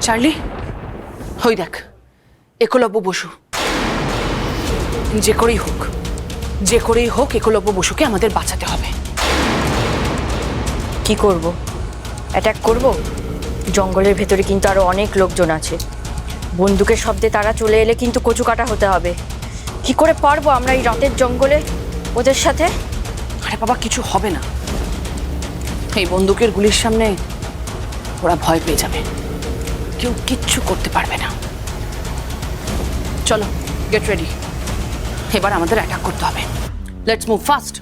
Charlie হই দেখ একলব্য বসু। যে করেই হোক যে করেই হোক একলব্য বসুকে আমাদের বাঁচাতে হবে। কি করব? অ্যাটাক করব? জঙ্গলের ভেতরে কিন্তু আরও অনেক লোকজন আছে। বন্দুকের শব্দে তারা চলে এলে কিন্তু কচু কাটা হতে হবে। কি করে পারব আমরা এই রাতের জঙ্গলে ওদের সাথে? আরে বাবা কিছু হবে না। এই বন্দুকের গুলির সামনে ওরা ভয় পেয়ে যাবে। কেউ কিচ্ছু করতে পারবে না। চলো গেট রেডি এবার আমাদের অ্যাটাক করতে হবে। লেটস মুভ ফাস্ট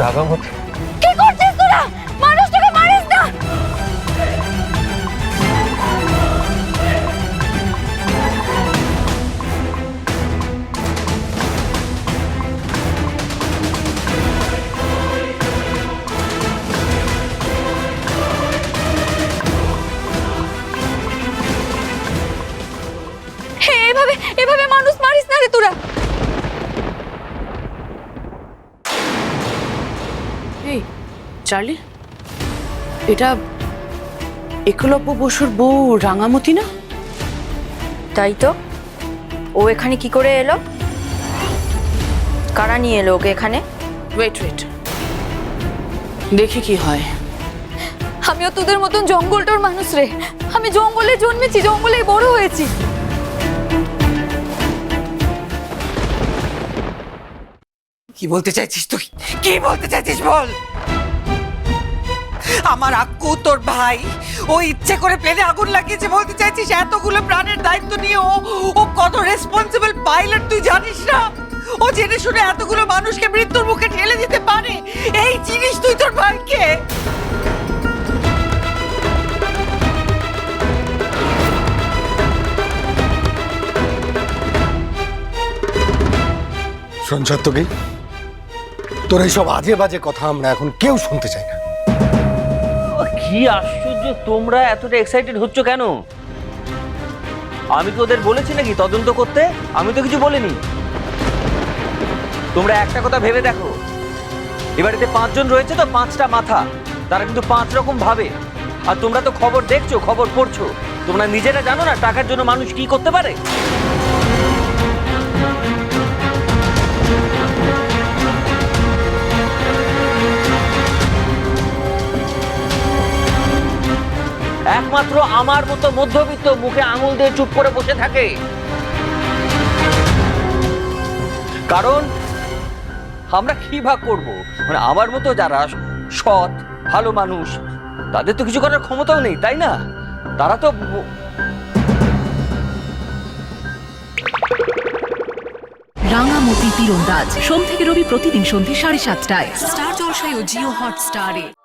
রাগামতি কি করছিস তোরা? চার্লি এটা একলব্য বসুর বউ রাঙামতি না? তাই তো। ও এখানে কি করে এলো? কারা নিয়ে এলো ওকে এখানে? ওয়েট ওয়েট দেখি কি হয়। আমিও তোদের মতন জঙ্গলটার মানুষ রে। আমি জঙ্গলে জন্মেছি জঙ্গলে বড় হয়েছি। কি বলতে চাইছিস তুই? কি বলতে চাইছিস বল? আমার আক্কু, তোর ভাই। ও ইচ্ছে করে প্লেনে আগুন লাগিয়েছে বলতে চাইছিস, এতগুলো প্রাণের দায়িত্ব নিয়ে ও ও কত রেসপন্সিবল পাইলট তুই জানিস না? ও জেনে শুনে এতগুলো মানুষকে মৃত্যুর মুখে ঠেলে দিতে পারে? এই জিনিস তুই তোর ভাইকে। সঞ্চাত্তকি তোর এইসব আজে বাজে কথা আমরা এখন কেউ শুনতে চাই না। কি আশ্চর্য, তোমরা এতটা এক্সাইটেড হচ্ছ কেন? আমি তো ওদের বলেছি নাকি তদন্ত করতে? আমি তো কিছু বলিনি। তোমরা একটা কথা ভেবে দেখো। এ বাড়িতে পাঁচজন রয়েছে তো, পাঁচটা মাথা। তারা কিন্তু পাঁচ রকম ভাবে। আর তোমরা তো খবর দেখছ, খবর পড়ছো। তোমরা নিজেরা জানো না টাকার জন্য মানুষ কি করতে পারে? একমাত্র আমার মতো মধ্যবিত্ত মুখে আঙুল দিয়ে চুপ করে বসে থাকে। কারণ, আমরা কি ভাগ করব? মানে আমার মতো যারা সৎ, ভালো মানুষ, তাদের তো কিছু করার ক্ষমতাও নেই, তাই না? তারা তো রাঙামতি তীরন্দাজ। সোম থেকে রবি প্রতিদিন সন্ধ্যে সাড়ে সাতটায়। স্টার জলসায় ও জিও হটস্টারে।